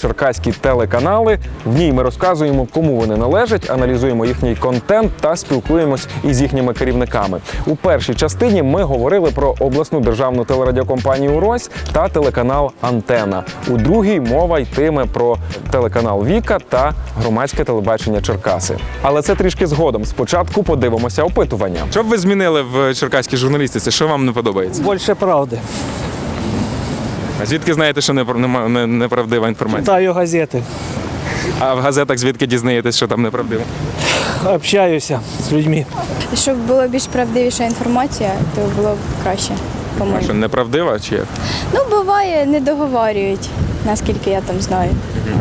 черкаські телеканали. В ній ми розказуємо, кому вони належать, аналізуємо їхній контент та спілкуємось із їхніми керівниками. У першій частині ми говорили про обласну державну телерадіокомпанію Рось та телеканал Антена. У другій мова йтиме про телеканал Віка та громадське телебачення Черкаси. Але це трішки згодом. Спочатку подивимося опитування. Що б ви змінили в черкаській журналістиці? Що вам не подобається? Більше правди. А звідки знаєте, що неправдива інформація? Читаю газети, А в газетах звідки дізнаєтесь, що там неправдиво? общаюся з людьми. Щоб була більш правдивіша інформація, то було б краще, А що неправдива чи як? Ну, буває, не договорюють, наскільки я там знаю.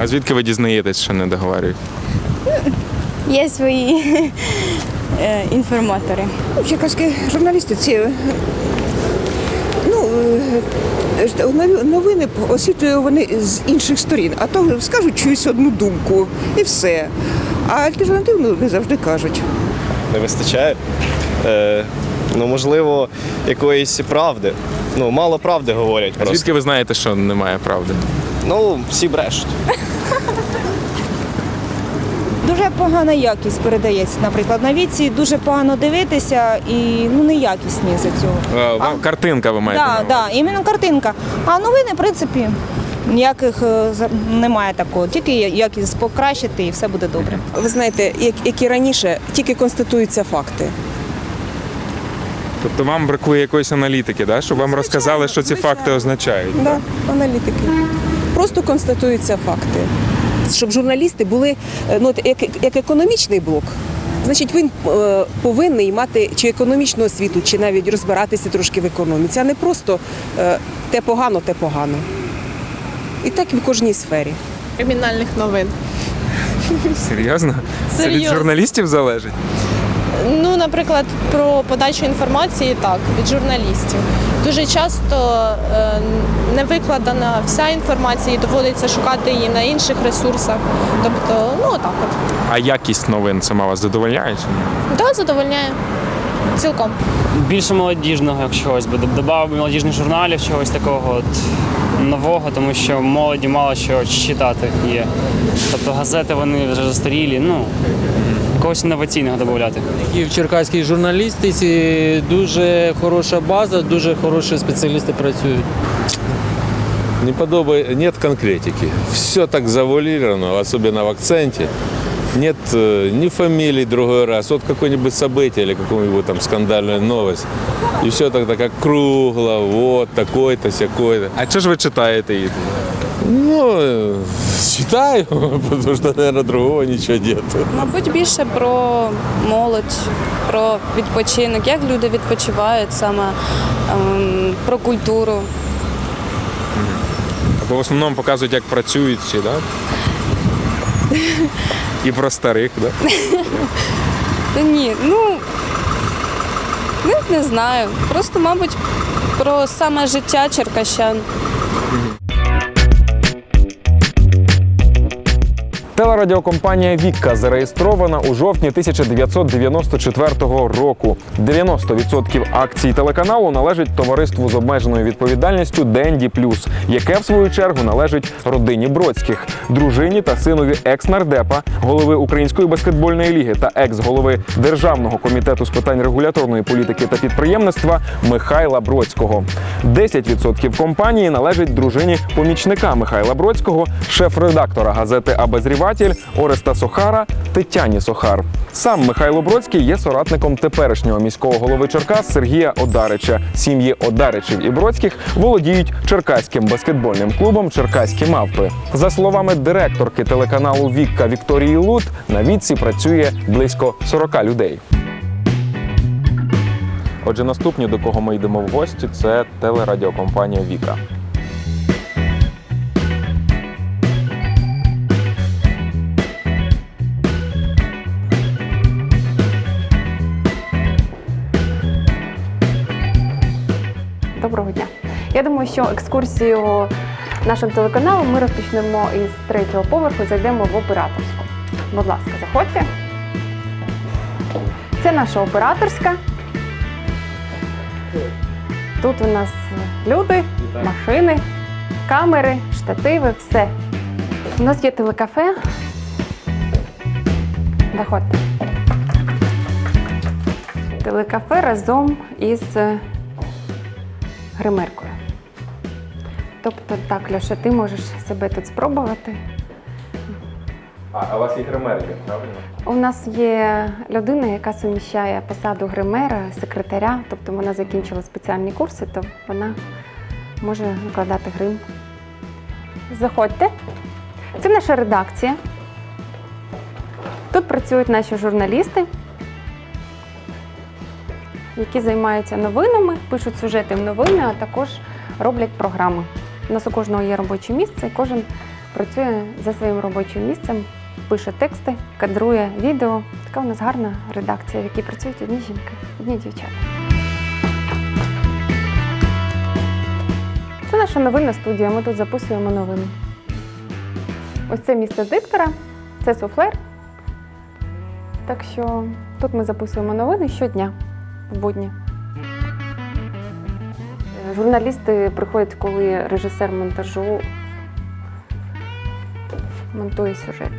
А звідки ви дізнаєтесь, що не договорюють? Є свої е, інформатори. В черкаській журналістиці е, ну, е, ж, нові- новини освітлює вони з інших сторін, а то скажуть чуюсь одну думку і все. А альтернативну не завжди кажуть. не вистачає. Е, ну, можливо, якоїсь правди. Ну, мало правди говорять А просто. звідки ви знаєте, що немає правди? Ну, всі брешуть. Дуже погана якість передається, наприклад, на віці дуже погано дивитися і ну неякісні за цього. Е, Вам картинка ви маєте. Так, увазі? да, іменно картинка. А новини, в принципі, ніяких е, за- немає такого. Тільки якість покращити і все буде добре. Ви знаєте, як, як і раніше, тільки констатуються факти. Тобто вам бракує якоїсь аналітики, да? щоб вам розказали, що ці факти означають. Да, аналітики. Просто констатуються факти. Щоб журналісти були е, ну, от як, як економічний блок. Значить, він е, повинен мати чи економічну освіту, чи навіть розбиратися трошки в економіці, а не просто е, те погано, те погано. І так і в кожній сфері. кримінальних новин. Серйозно? Це від Серйозно. журналістів залежить? Ну, наприклад, про подачу інформації так, від журналістів. Дуже часто е, не викладена вся інформація і доводиться шукати її на інших ресурсах. Тобто, ну отак от. А якість новин сама вас задовольняє? Чи ні? Да, задовольняє. Цілком. більше молодіжного, як чогось би додав молодіжних журналів, чогось такого от нового, тому що молоді мало що читати є. Тобто газети вони вже застарілі, ну когось інноваційного додати. І в черкаській журналістиці дуже хороша база, дуже хороші спеціалісти працюють. Не подобай, нет конкретики. Все так завуалировано, особенно в акценте. Нет э, ни фамилий другой раз, вот какое-нибудь событие или какую-нибудь там скандальную новость. И все тогда как кругло, вот такой-то, сякой-то. А що ж ви читаєте її? Ну, читаю, потому что, наверное, другого ничего нет. Мабуть, більше про молодь, про відпочинок, як люди відпочивають саме ем, про культуру. Або в основному показують, як працюють всі, так? І про старих, так? Та ні, ну не, не знаю. Просто, мабуть, про саме життя черкащан. Телерадіокомпанія Вікка зареєстрована у жовтні 1994 року. 90% акцій телеканалу належить товариству з обмеженою відповідальністю Денді Плюс, яке в свою чергу належить родині Бродських, дружині та синові екс-нардепа, голови Української баскетбольної ліги та екс-голови Державного комітету з питань регуляторної політики та підприємництва Михайла Бродського. 10% компанії належить дружині помічника Михайла Бродського, шеф-редактора газети Обозріватель Ореста Сохара Тетяні Сохар. Сам Михайло Бродський є соратником теперішнього міського голови Черкас Сергія Одарича. Сім'ї Одаричів і Бродських володіють черкаським баскетбольним клубом Черкаські мавпи. За словами директорки телеканалу Вікка Вікторії Лут, на Вітці працює близько 40 людей. Отже, наступні, до кого ми йдемо в гості, це телерадіокомпанія Віка. Доброго дня. Я думаю, що екскурсію нашим телеканалом ми розпочнемо із третього поверху, зайдемо в операторську. Будь ласка, заходьте. Це наша операторська. Тут у нас люди, машини, камери, штативи, все. У нас є телекафе. Заходьте. Телекафе разом із е, гримеркою. Тобто, так, Льоша, ти можеш себе тут спробувати. А, у вас є гримерки, правильно? У нас є людина, яка суміщає посаду гримера, секретаря, тобто вона закінчила спеціальні курси, то вона може накладати грим. Заходьте. Це наша редакція. Тут працюють наші журналісти, які займаються новинами, пишуть сюжети в новини, а також роблять програми. У нас у кожного є робоче місце, і кожен працює за своїм робочим місцем, пише тексти, кадрує відео. Така у нас гарна редакція, в якій працюють одні жінки, одні дівчата. Це наша новинна студія. Ми тут записуємо новини. Ось це місце диктора, це суфлер. Так що тут ми записуємо новини щодня в будні. Е, Журналісти приходять, коли режисер монтажу монтує сюжет.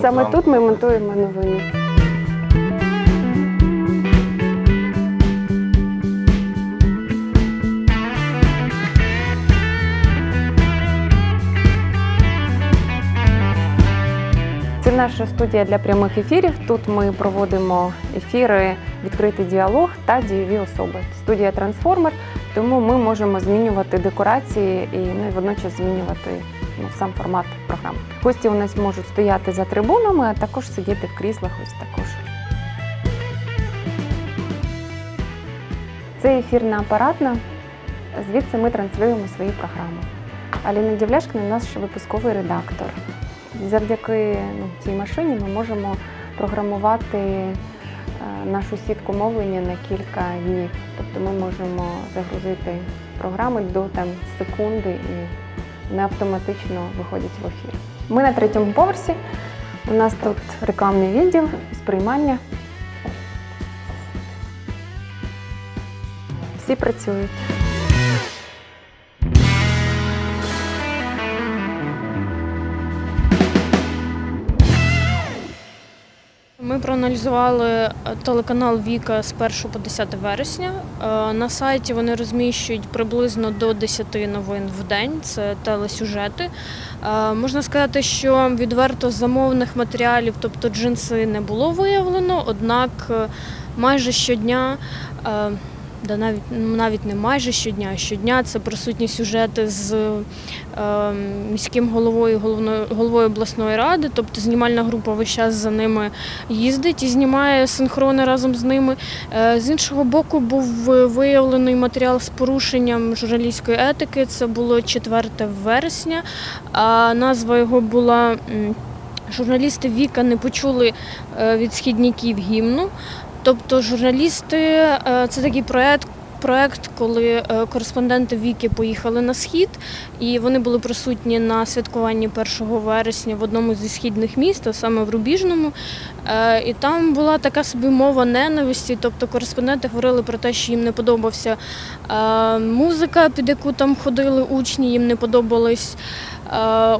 Саме тут ми монтуємо новини. Це наша студія для прямих ефірів. Тут ми проводимо ефіри, відкритий діалог та дієві особи. Студія трансформер, тому ми можемо змінювати декорації і ну, водночас змінювати ну, сам формат програми. Гості у нас можуть стояти за трибунами, а також сидіти в кріслах. Ось також. Це ефірна апаратна. Звідси ми транслюємо свої програми. Аліна Дівляшкина – наш випусковий редактор. Завдяки ну, цій машині ми можемо програмувати нашу сітку мовлення на кілька днів. Тобто ми можемо загрузити програми до там, секунди і вони автоматично виходять в ефір. Ми на третьому поверсі. У нас тут рекламний відділ, сприймання. Всі працюють. Проаналізували е, телеканал Віка з 1 по 10 вересня. Е, На сайті вони розміщують приблизно до 10 новин в день. Це телесюжети. Е, Можна сказати, що відверто замовних матеріалів, тобто джинси, не було виявлено, однак майже щодня. Да навіть навіть не майже щодня. Щодня це присутні сюжети з е, міським головою головною головою обласної ради. Тобто знімальна група весь час за ними їздить і знімає синхрони разом з ними. Е, з іншого боку, був виявлений матеріал з порушенням журналістської етики. Це було 4 вересня. А назва його була. Журналісти Віка не почули е, від східників гімну. Тобто журналісти е, це такий проект. Проект, коли е, кореспонденти Віки поїхали на схід, і вони були присутні на святкуванні 1 вересня в одному зі східних міст, а саме в Рубіжному. Е, І там була така собі мова ненависті. Тобто кореспонденти говорили про те, що їм не подобався музика, під яку там ходили учні, їм не подобались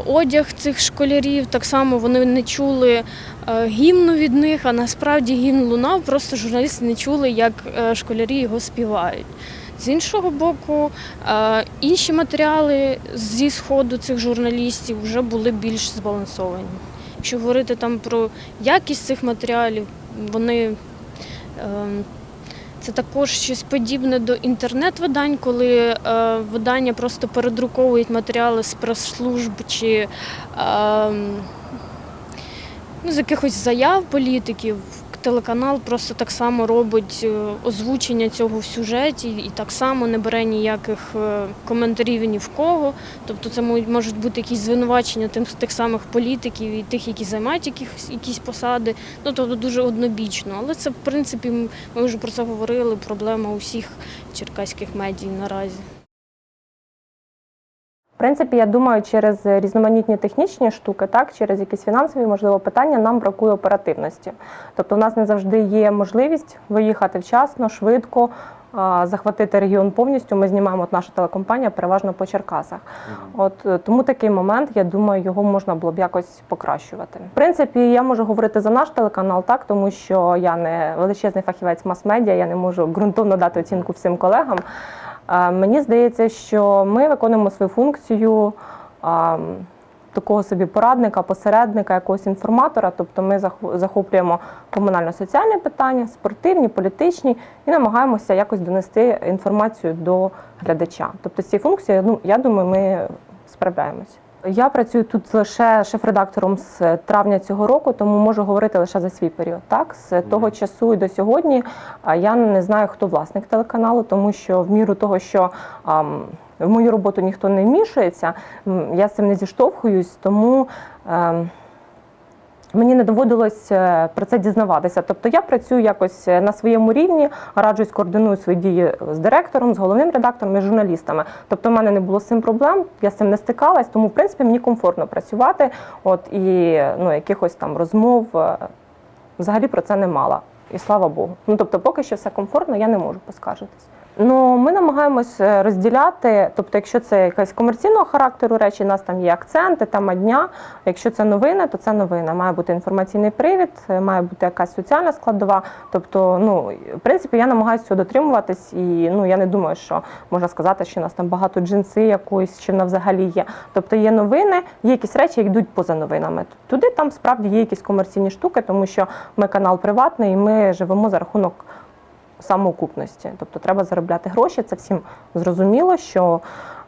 одяг цих школярів. Так само вони не чули е, гімну від них, а насправді гімн лунав, просто журналісти не чули, як е, школярі його співають. З іншого боку, е, інші матеріали зі сходу цих журналістів вже були більш збалансовані. Якщо говорити там про якість цих матеріалів, вони е, це також щось подібне до інтернет-видань, коли е, видання просто передруковують матеріали з прес-служб чи е, ну, з якихось заяв політиків. Телеканал просто так само робить е, озвучення цього в сюжеті і так само не бере ніяких е, коментарів ні в кого. Тобто це мо- можуть бути якісь звинувачення тим, тих самих політиків і тих, які займають якісь, якісь посади. Ну тобто дуже однобічно. Але це, в принципі, ми вже про це говорили. Проблема усіх черкаських медій наразі. В принципі, я думаю, через різноманітні технічні штуки, так, через якісь фінансові, можливо, питання нам бракує оперативності. Тобто, у нас не завжди є можливість виїхати вчасно, швидко, захватити регіон повністю. Ми знімаємо от наша телекомпанія переважно по Черкасах. От е, тому такий момент, я думаю, його можна було б якось покращувати. В принципі, я можу говорити за наш телеканал, так тому що я не величезний фахівець мас-медіа, я не можу ґрунтовно дати оцінку всім колегам. Мені здається, що ми виконуємо свою функцію такого собі порадника, посередника, якогось інформатора. Тобто ми зах- захоплюємо комунально-соціальні питання, спортивні, політичні і намагаємося якось донести інформацію до глядача. Тобто з цією функцією, ну я думаю, ми справляємося. Я працюю тут лише шеф-редактором з травня цього року, тому можу говорити лише за свій період. Так, з того часу і до сьогодні я не знаю, хто власник телеканалу, тому що в міру того, що ам, в мою роботу ніхто не вмішується, я з цим не зіштовхуюсь, тому. ем, Мені не доводилось е, про це дізнаватися. Тобто я працюю якось е, на своєму рівні, раджусь, координую свої дії з директором, з головним редактором і журналістами. Тобто, в мене не було з цим проблем, я з цим не стикалась, тому в принципі мені комфортно працювати. От і ну, якихось там розмов е, взагалі про це не мала. І слава Богу. Ну тобто, поки що все комфортно, я не можу поскаржитись. Ну, ми намагаємось е, розділяти, тобто, якщо це якась комерційного характеру речі, у нас там є акценти, тема дня. Якщо це новини, то це новина. Має бути інформаційний привід, е, має бути якась соціальна складова. Тобто, ну в принципі, я намагаюся цього дотримуватись, і ну я не думаю, що можна сказати, що у нас там багато джинси якоїсь, чи вона взагалі є. Тобто є новини, є якісь речі, які йдуть поза новинами. Туди там справді є якісь комерційні штуки, тому що ми канал приватний, і ми живемо за рахунок самоокупності. Тобто треба заробляти гроші. Це всім зрозуміло, що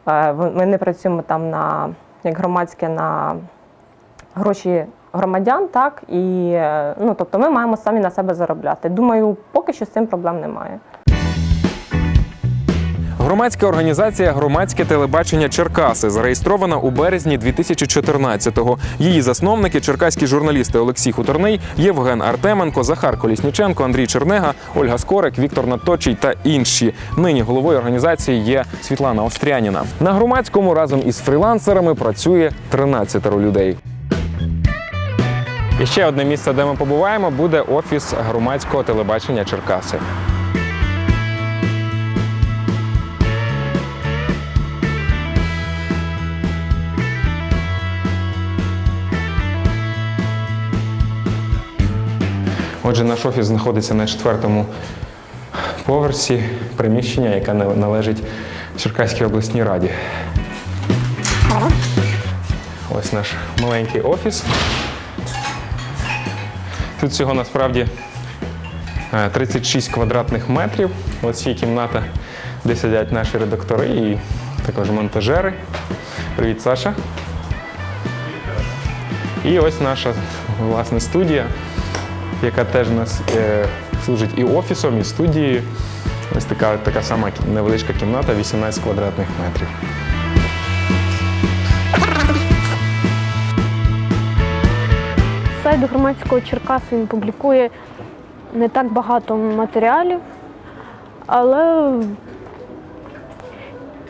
е, ми не працюємо там на як громадське на гроші громадян, так і е, ну тобто ми маємо самі на себе заробляти. Думаю, поки що з цим проблем немає. Громадська організація Громадське телебачення Черкаси зареєстрована у березні 2014-го. Її засновники черкаські журналісти Олексій Хуторний, Євген Артеменко, Захар Колісніченко, Андрій Чернега, Ольга Скорик, Віктор Наточий та інші. Нині головою організації є Світлана Остряніна. На громадському разом із фрілансерами працює 13 людей. І ще одне місце, де ми побуваємо, буде офіс громадського телебачення Черкаси. Отже, наш офіс знаходиться на четвертому поверсі приміщення, яке належить Черкаській обласній раді. Ось наш маленький офіс. Тут всього насправді е, 36 квадратних метрів. Ось є кімната, де сидять наші редактори і також монтажери. Привіт, Саша. І ось наша власне студія, яка теж у нас е, служить і офісом, і студією. Ось така, така сама невеличка кімната, 18 квадратних метрів. Сайт громадського Черкасу він публікує не так багато матеріалів, але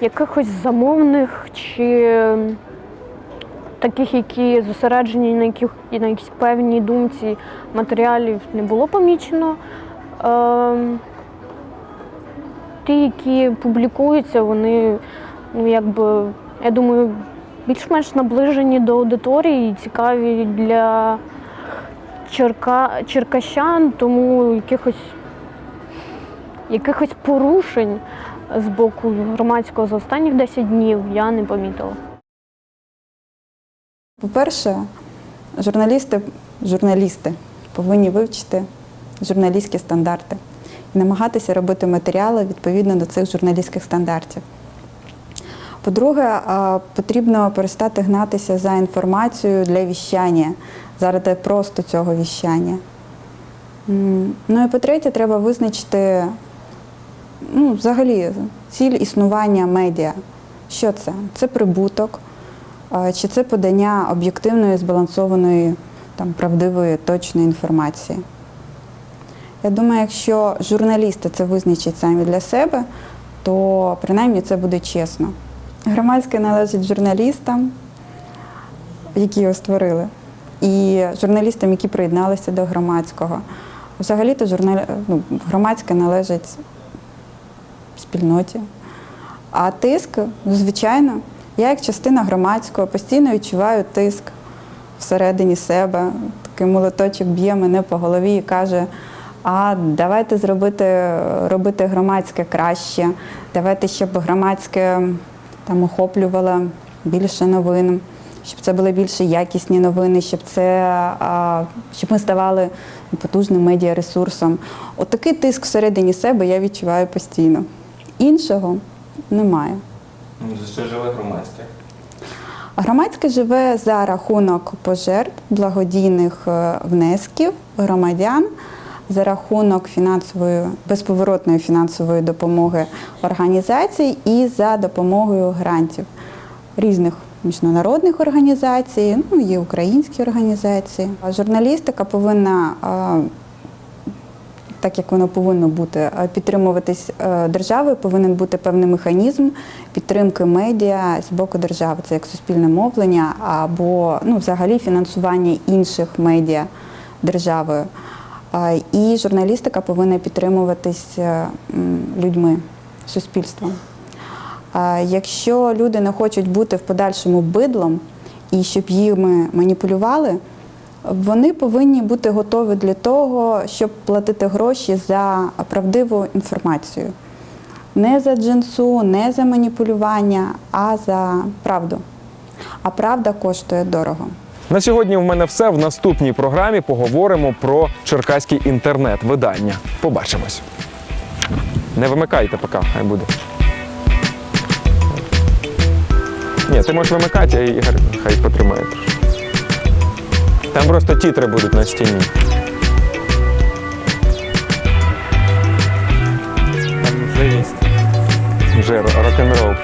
якихось замовних чи таких, які зосереджені на, яких, на якійсь певній думці матеріалів не було помічено. Ем, ті, які публікуються, вони ну, якби, я думаю, більш-менш наближені до аудиторії і цікаві для черка, черкащан, тому якихось, якихось порушень з боку громадського за останніх 10 днів я не помітила. По-перше, журналісти, журналісти повинні вивчити журналістські стандарти і намагатися робити матеріали відповідно до цих журналістських стандартів. По-друге, потрібно перестати гнатися за інформацією для віщання, заради просто цього віщання. Ну і по-третє, треба визначити ну, взагалі ціль існування медіа. Що це? Це прибуток, чи це подання об'єктивної, збалансованої, там, правдивої, точної інформації. Я думаю, якщо журналісти це визначать самі для себе, то принаймні це буде чесно. Громадське належить журналістам, які його створили, і журналістам, які приєдналися до громадського. Взагалі-то журнал... ну, громадське належить спільноті. А тиск, звичайно, я як частина громадського постійно відчуваю тиск всередині себе. Такий молоточок б'є мене по голові і каже: а давайте зробити робити громадське краще, давайте, щоб громадське там охоплювало більше новин, щоб це були більш якісні новини, щоб це щоб ми ставали потужним медіаресурсом. Отакий тиск всередині себе я відчуваю постійно. Іншого немає. За що живе громадське? Громадське живе за рахунок пожертв, благодійних е, внесків громадян, за рахунок фінансової безповоротної фінансової допомоги організацій і за допомогою грантів різних міжнародних організацій, ну є українські організації. Журналістика повинна е, так як воно повинно бути, е, підтримуватись е, державою, повинен бути певний механізм підтримки медіа з боку держави. Це як суспільне мовлення або ну, взагалі фінансування інших медіа державою. І журналістика повинна підтримуватись е, людьми, суспільством. Якщо люди не хочуть бути в подальшому бидлом і щоб їми маніпулювали, вони повинні бути готові для того, щоб платити гроші за правдиву інформацію. Не за джинсу, не за маніпулювання, а за правду. А правда коштує дорого. На сьогодні в мене все. В наступній програмі поговоримо про черкаський інтернет-видання. Побачимось. Не вимикайте поки, хай буде. Ні, ти можеш вимикати, а Ігор хай потримає. Там просто тітри будуть на стіні. Там вже є. Вже рок-н-рол.